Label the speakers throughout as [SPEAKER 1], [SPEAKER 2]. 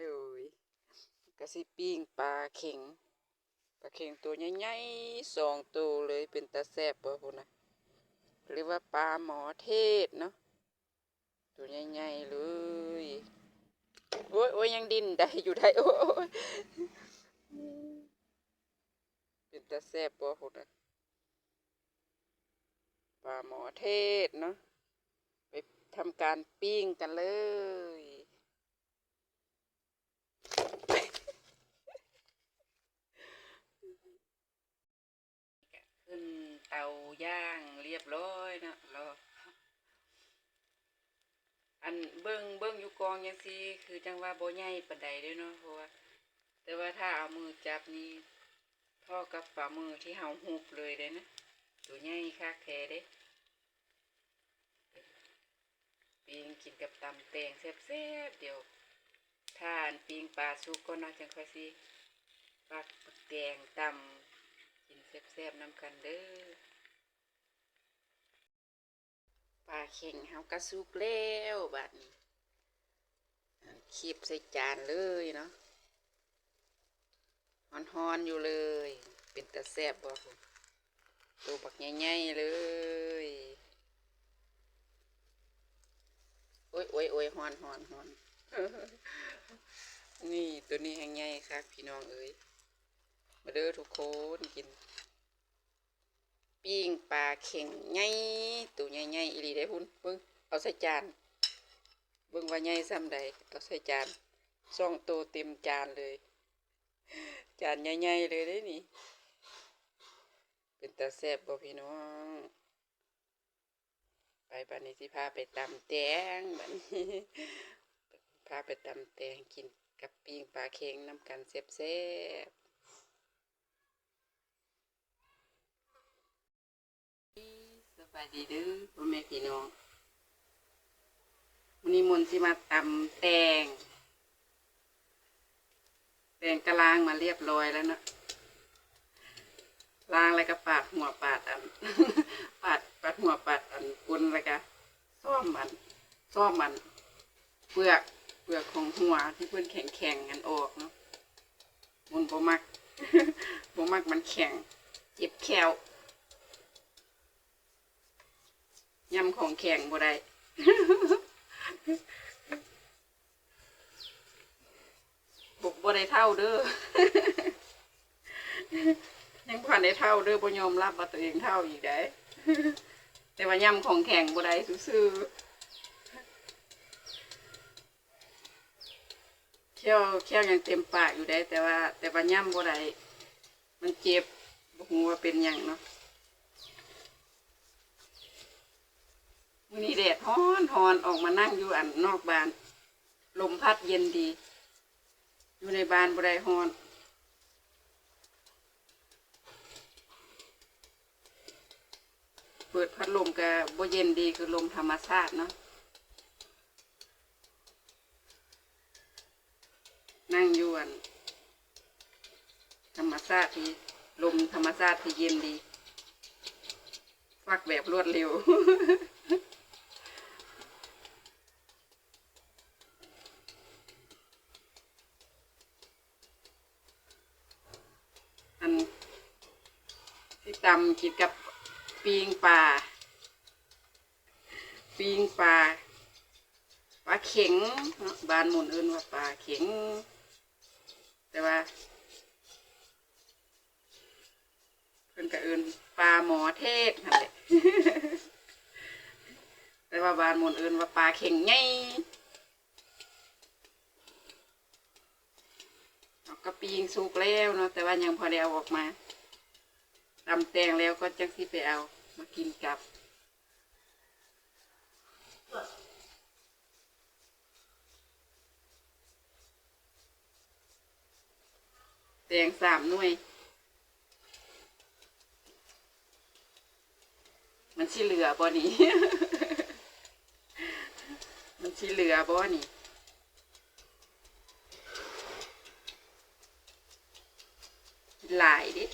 [SPEAKER 1] เลยกะสิปิ้งปลาเข็งปลาเข็งตัวใหญ่ๆสองตัวเลยเป็นตาแซบบ่พุ่นนะหรือว่าปลาหมอเทศเนาะตัวใหญ่ๆเลยโอ้ยโอ้ยยังดินได้อยู่ได้โอ้ยเป็นตาแซบบ่พุ่นนะปลาหมอเทศเนาะไปทำการปิ้งกันเลย ขึ้นเตาย่างเรียบร้อยนะรออันเบิ้งเบิ้งอยู่กองยังสิคือจังว่าโบ่ใหญ่ปานใดด้อเนาะเพราะว่าแต่ว่าถ้าเอามือจับนี่เท่อกับฝ่ามือที่เฮาหุบเลยเด้นะตัวใหญ่คักแท้เด้ปิงกินกับตำแตงแซ่บๆเดี๋ยวทานปิงปลาสุกก็นาจังค่อยสิปักแตงตำกินแซ่บๆน้ำกันเด้อ ปลาเข่งเฮากระสุกแล้วบัดนี้คีบใส่จานเลยเนาะฮอนๆอยู่เลย เป็นตะแซบบ่ะตัวบักใหญ่ๆเลยโอ้ยโอ้ยโอ้ยฮอนฮอนฮอนนี่ตัวนี้แห้งใหญ่ครับพี่น้องเอ้ยมาเด้อทุกคนกิน ปิ้งปลาเข่งใหญ่ตัวใหญ่ๆอีหลีได้พุ่นเบิ่งเอาใส่จานเบิ่งว่าใหญ่ซ้ำใดเอาใส่จานซ่องโตวเต็มจานเลย จานใหญ่ๆเลยได้นี่ เป็นตาแซ่บบ่พี่น้อง ไปบัดนี้สิพาไปตำแตงบัดนี้พาไปตำแตงกินกับปิ้งปลาเค็งน้ำกันแซ่บๆ ส บายดีเด้อพ่อแม่พี่น้องวันนี้มนต์สิมาตำแตงแตงกะลางมาเรียบร้อยแล้วเนอะล้างแล้วก็ปาดหัวปาดอันปาดปาดหัวปาดอันกุนแล้วก็ซ่อมมันซ่อมมันเปลือกเปลือกของหัวที่เพื่อนแข็งแข็งกันออกเนาะมนต์บ่มักบ่มักมันแข็งเจ็บแขว ยำของแข็งบ่ได้บุกบ่ได้เท่าเด้อ ยังผ่านได้เท่าเด้อบ่ยอมรับว่าตัวเองเท่าอีกได้ แต่ว่ายำของแข็งบ่ได้ซื่อเคี้ยวเคี้ยวยังเต็มปากอยู่ได้ แต่ว่า แต่ว่ายำบ่ได้มันเจ็บบ่ฮู้ว่าเป็นหยังเนาะ วันนี้แดดฮ้อนฮอนออกมานั่งอยู่อันนอกบ้าน ลมพัดเย็นดี อยู่ในบ้านบไดฮ้อนเปิดพัดลมกับ่เย็นดีคือลมธรรมชาติเนาะนั่งอยู่อันธรรมชาติที่ลมธรรมชาติที่เย็นดี ฟักแบบรวดเร็ว อันที่ ตำกินกับปีงปลาปีงปลาปลาเข็งบ้านหมุนเอินว่าปลาเข็ง แต่ว่าเพิ่นก็เอินปลาหมอเทศนั่นแหละแต่ว่าบ้านหมุนเอินว่าปลาเข็งไงเอากระปีงสุกแล้วเนาะแต่ว่ายังพอได้เอาออกมา ตำแตงแล้วก็จังสิไปเอามากินกับแตงสามหน่วย มันสิเหลือบ่นี่ มันสิเหลือบ่นี่หลายดิ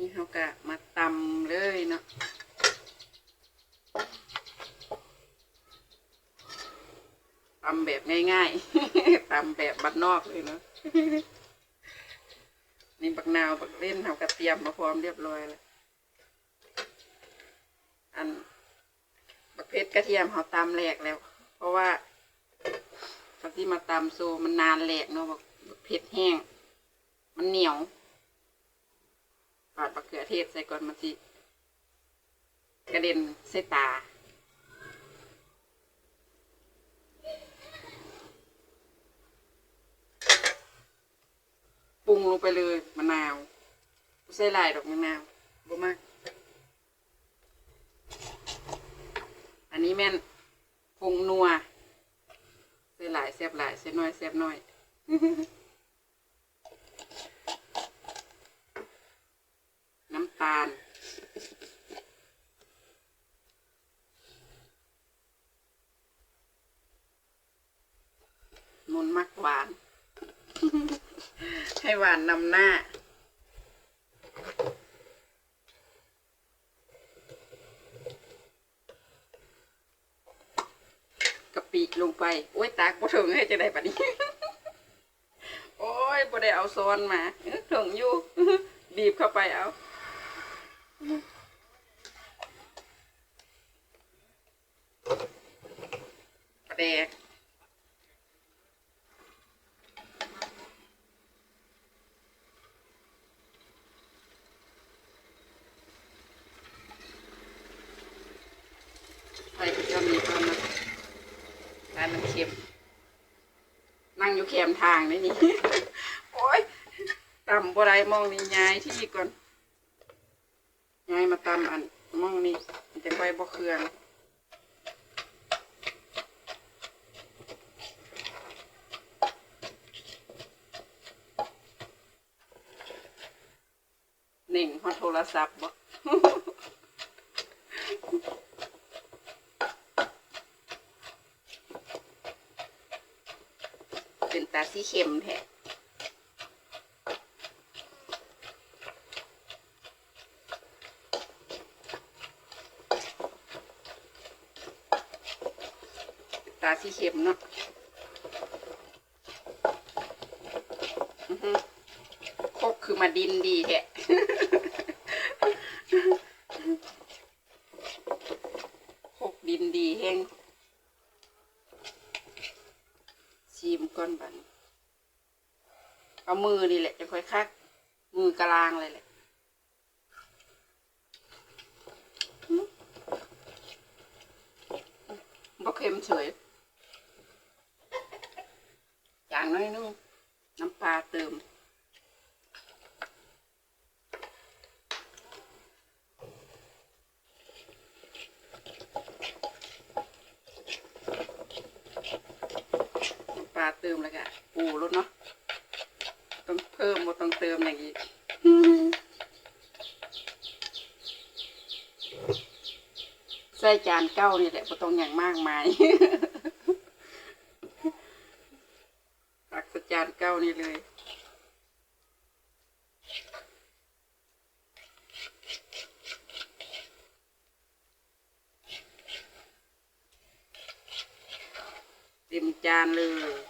[SPEAKER 1] นี่เขากะมาตำเลยเนาะตำแบบง่ายๆ ตำแบบบ้านน อกเลยนะนี่บักนาวบักเล่นเขากระเตรียมมาพร้อมเรียบร้อยแล้วอันบักเพชรกระเทียมเขาตำแหลกแล้ว เพราะว่าตอนที่มาตำโซมันนานแหลกเนาะบักเพชรแห้ง มันเหนียวปาดบักเขือเทศใส่ก่อนมันสิกระเด็นใส่ตา ปรุง ลงไปเลยมะนาวบ่ใส่หลายดอกมะนาวบ่มากอันนี้แม่นผงนัวใส่หลายแซ่บหลายใส่น้อยแซ่บน้อย น้ำตาล มุนมักหวาน ให้หวานนำหน้า กะปิลงไป โอ้ยตากบ่ถึงให้จะได้ปะนี้ โอ้ยบ่ได้เอาซ้อนมาเอ้อถึงอยู่ บีบเข้าไปเอาแดก ใส่เจ้านี้ก่อนนะทานมันเค็ม นั่งอยู่แค มทางนี่นี่ โอ้ยตำบ่ได้มองนี่ย้ายที่ก่อนย้ายมาตำอันมองนี่มันจะค่อยบ่เครื่องหนึ่งฮอโทรศัพท์บ่ เป็นตาสีเข็มแท้เป็นตาสีเข็มเนาะอื้อหือคกคือมาดินดีแท้ คกดินดีแห้ง ชิมก่อนบัดนเอามือนี่แหละจะค่อยคัก มือกลางเลยแหละหึบ่ เฉยอย่างน้อยนึงน้ำปลาเติม น้ำปลาเติมแล้วก็ปูรสเนาะต้องเพิ่มบ่ต้องเติมอย่างอีกใส่จานเก้านี่แหละบ่ต้องอย่างมากมายตักใส่จานเก้านี่เลยเต็มจานเลย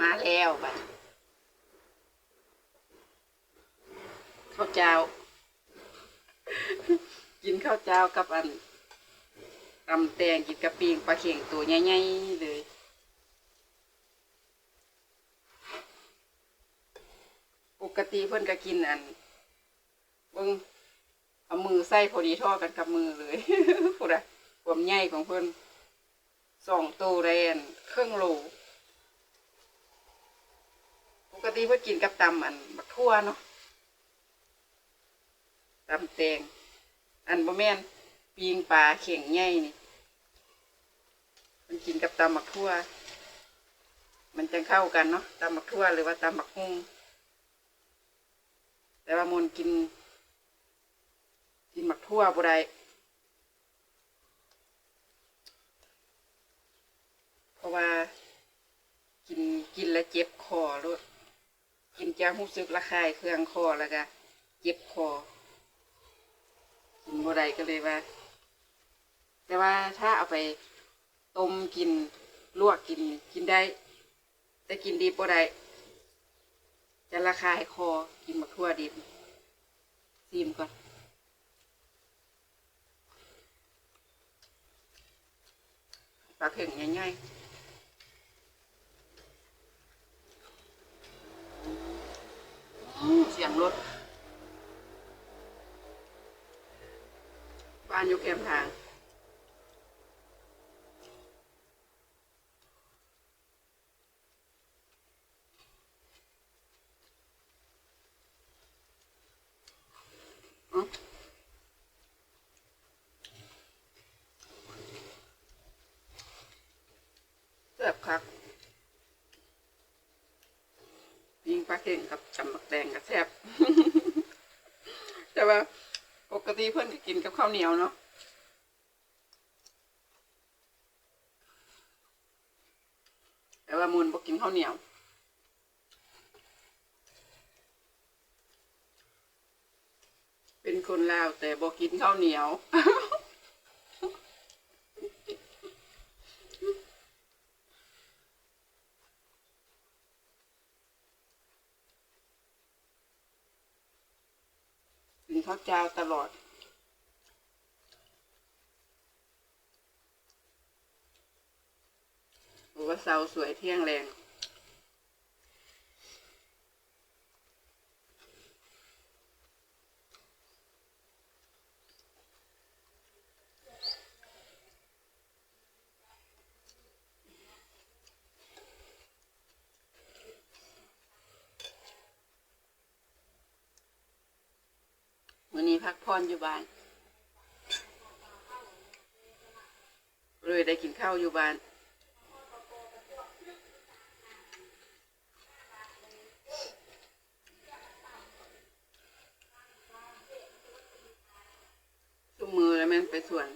[SPEAKER 1] มาแล้วบัดข้าวเจ้า กินข้าวกับอันตำแตงกินกระปิงปลาเข่งตัวใหญ่ๆเลยปกติเพิ่อนก็กินอันเบิ่งเอามือใส่พอดีท่อกันกับมือเลยพูดอะความใหญ่ของเพิ่อนสองตัวแรนครึ่องโลปกติเพิ่นกินกับตำอันบักทั่วเนาะตำแตง อันบ่แม่นปีงปลาเข่งใหญ่นี่มันกินกับตำบักทั่ว มันจะเข้ากันเนาะตำบักทั่วหรือว่าตำบักฮุ่งแต่ว่ามนกิน กินหมักทั่วบ่ได้ราะว่า กินกินแล้วเจ็บคอรดกินจะรู้สึกระคายเคืองคอแล้วก็เจ็บคอ กินบ่ได้ก็เลยว่า แต่ว่าถ้าเอาไปต้มกินลวกกินกินได้ แต่กินดีบ่ได้จะระคายคอกินมะทั่วดิบซีมก่อนปลาเข่งง่ายๆเสียงรถ บ้านอยู่แคมทางอื้อแซ่บคักยิงปลาเข่งกับจำบักแดงกับแซ่บ แต่ว่า ปกติเพื่อนก็กินกับข้าว เหนียวเนาะแต่ว่ามูลบ่กินข้าวเหนียวเป็นคนลาวแต่บ่กินข้าวเหนียวกินข้าวเจ้าตลอด บอกว่าสาสวยเที่ยงแรงวันนี้พักพรอยู่บ้าน เลยได้กินข้าวอยู่บ้าน ทุกมือแล้วแม่นไปส่วน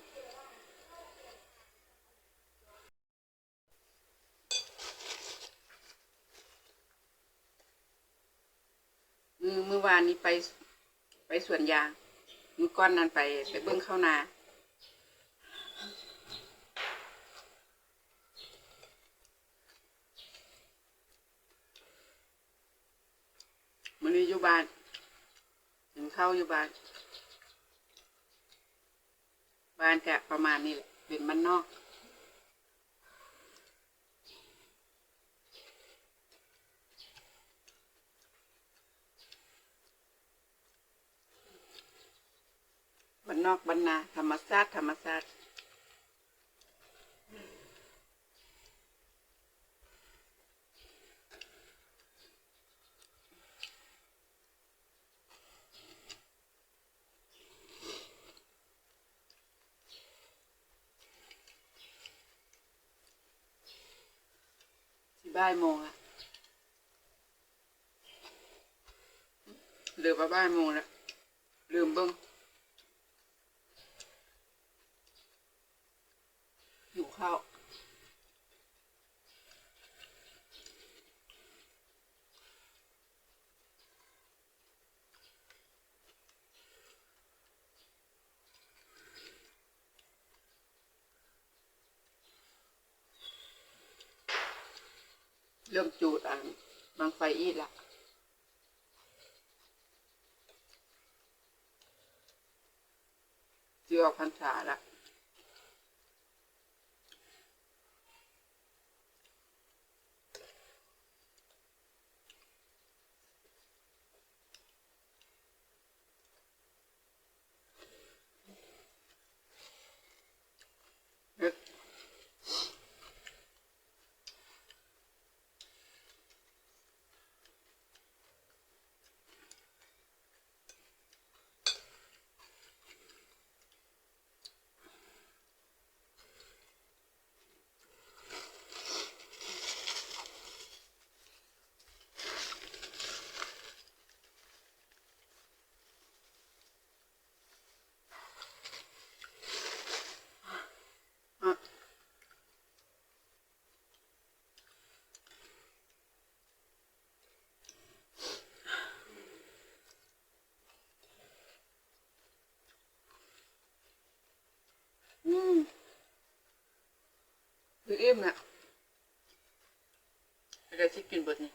[SPEAKER 1] มือมือวานนี้ไปไปสวนยางมือก้อนนั้นไปไปเบิ้งเข้านา มันนี้อยู่บ้านถึงเข้าอยู่บ้าน บ้านแกประมาณนี้แหละ เป็นบ้านนอก บ้านนอกบ้านนาธรรมชาติธรรมชาติบ่ายโมงอะเหลือมาบ่ายโมงแล้วลืมเบิ้งอยู่ข้าว เริ่มจูดอันบางไฟอีละจีออกพรรษาละ เอ๊ะ อิ่มเนี่ยอะไรที่กินเบดนี่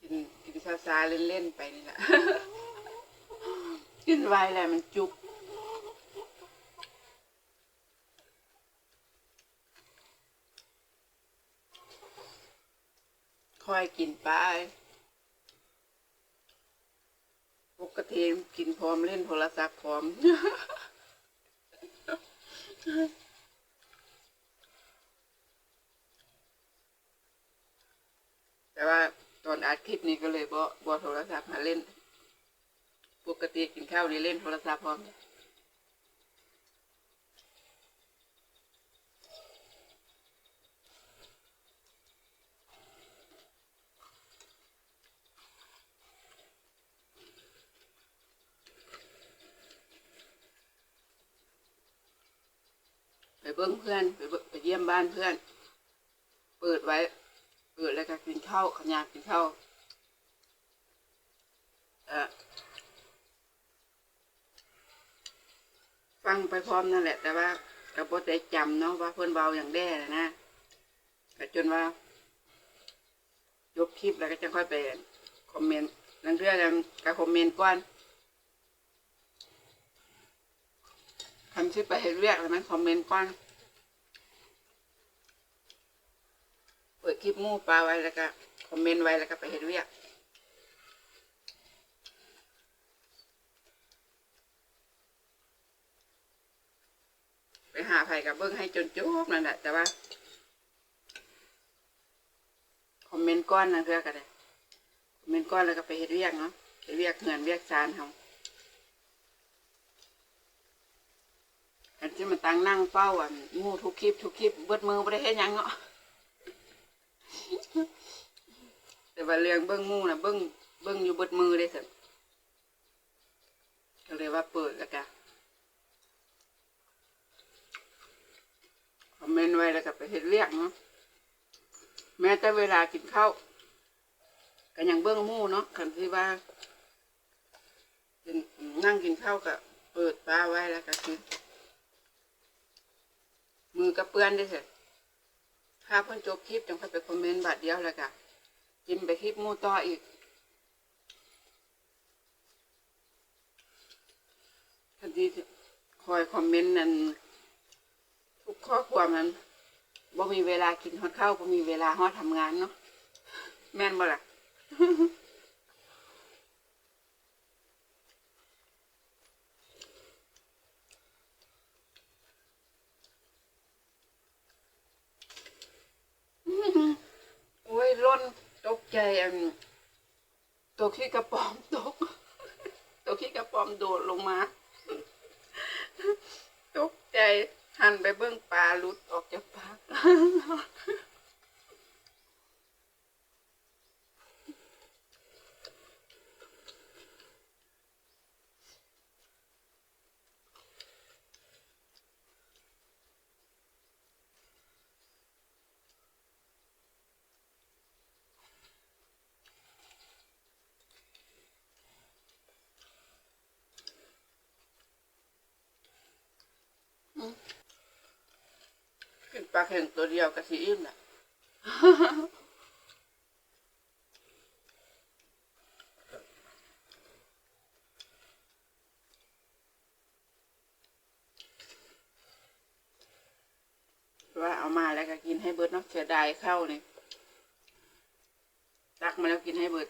[SPEAKER 1] กินกินซาซาๆ เล่นๆไปนี่แหละ กินไวแหละมันจุกคอยกินไปปกติกินพร้อมเล่นโทรศัพท์พร้อม แต่ว่าตอนอั ดคลิปนี้ก็เลยบ่บ่โทรศัพท์มาเล่น ปกติกินข้าวนี่เล่นโทรศัพท์พร้อมไปเบิ้งเพื่อนไปเบิ่งไปเยี่ยมบ้านเพื่อน เปิดไว้ เปิดแล้วก็กินข้าวขยากกินข้าว ฟังไปพร้อมนั่นแหละ แต่ว่าก็บ่ได้จำเนาะว่าเพื่อนเบาอย่างแด้นะนะก็จนว่ายกคลิปแล้วก็จะค่อยไปคอมเมนต์นั่นเรื่องก็คอมเมนต์ก่อนคำชื่อไปเห็นเรียกแล้วมันคอมเมนต์ก่อนเปิดคลิปมู่ปลาไว้แล้วก็คอมเมนต์ไว้แล้วก็ไปเห็นเรียก ไปหาไผ่กับเบิ้งให้จนจบนั่นแหละแต่ว่าคอมเมนต์ก้อนนั่นเพื่อกันเลยคอมเมนต์ก้อนแล้วก็ไปเห็นเรียกเนาะไปเรียกเงินเรียกซานเขาอันที่มันตั้งนั่งเป้าอะงูทุกคลิปทุกคลิปเบิดมือไม่ได้เห็นยังเนาะแต่ว่าเรื่องเบิ้งหมู่นะเบิ้งเบิ้งอยู่เบิดมือเลยสิก็เลยว่าเปิดแล้วกัน อมเมนต์ไว้แล้วก็ไปเห็นเรียกเนาะแม้แต่เวลากินข้าวก็ยังเบิ้องมู่เนาะคันที่ว่ากินนั่งกินข้าวก็เปิดปลาไว้แล้วก็คือมือก็เปื้อนได้เสร็จถ้าเพิ่อนจบคลิปจงค่อยไปคอมเมนต์บาทเดียวแล้วก็กินไปคลิปมู่ต่ออีกทันที่คอยคอมเมนต์นั้น ข้อความนั้นบ่มีเวลากินฮอดข้าวบ่มีเวลาฮอดทำงานเนาะแม่นบ่ล่ะโอ้ยร่นตกใจอันตัวขี้กระป๋อตก ตัวขี้กระป๋อมโดดลงมา ตกใจหันไปเบื้องปลาหลุดออกจากปาก ขึ้นป ลาแข่งตัวเดียวกับสีอิ่มน่ะว่าเอามาแล้วก็กินให้เบิดเนาะเสียดายเข้านี่ตักมาแล้วกินให้เบิด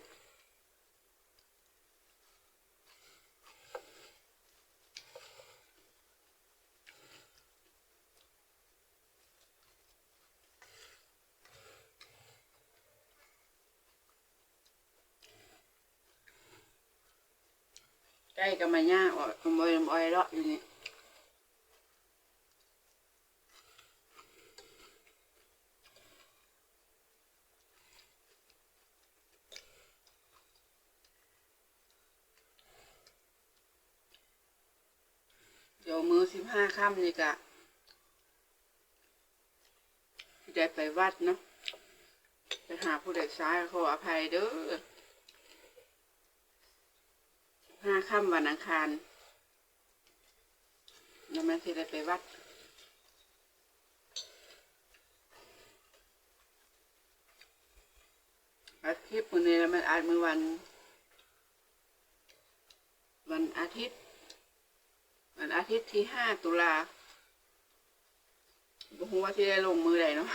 [SPEAKER 1] ใกล้กับมายาออกมอยมอยเลาะอยู่นี่เดี๋ยวมือสิบห้าค่ำนี่กะได้ไปวัดเนาะไปหาผู้ใดซ้ายขออภัยเด้อ ห้าค่ำวันอังคารแล้วแม่ทีได้ไปวัดอาทิตย์มื้อนี้แล้วมันอาจมือวัน วันอาทิตย์ วันอาทิตย์ที่ห้าตุลาบ่ฮู้ว่าที่ได้ลงมือใดเนาะ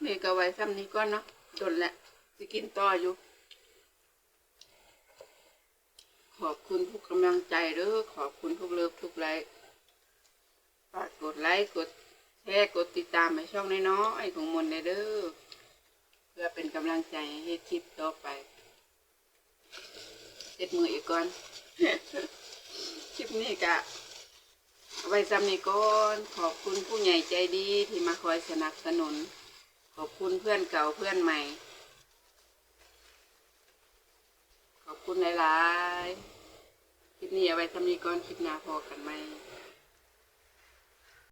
[SPEAKER 1] คลิปนี้ก็ไว้ซ้ำนี้ก่อนเนาะจนแหละสิกินต่ออยู่ ขอบคุณทุกกำลังใจเด้อขอบคุณทุกเลิฟทุกไลค์ฝากกดไลค์กดแชร์กดติดตามให้ช่องน้อยๆของมนเด้อเพื่อเป็นกำลังใจให้คลิปต่อไปเจ็ดมืออีกก่อนคลิปนี้กะไว้ซ้ำนี้ก่อนขอบคุณผู้ใหญ่ใจดีที่มาคอยสนับสนุน ขอบคุณเพื่อนเก่าเพื่อนใหม่ ขอบคุณหลายๆ คลิปนี้เอาไว้ทำนี้ก่อนคลิปหน้าพอกันไหม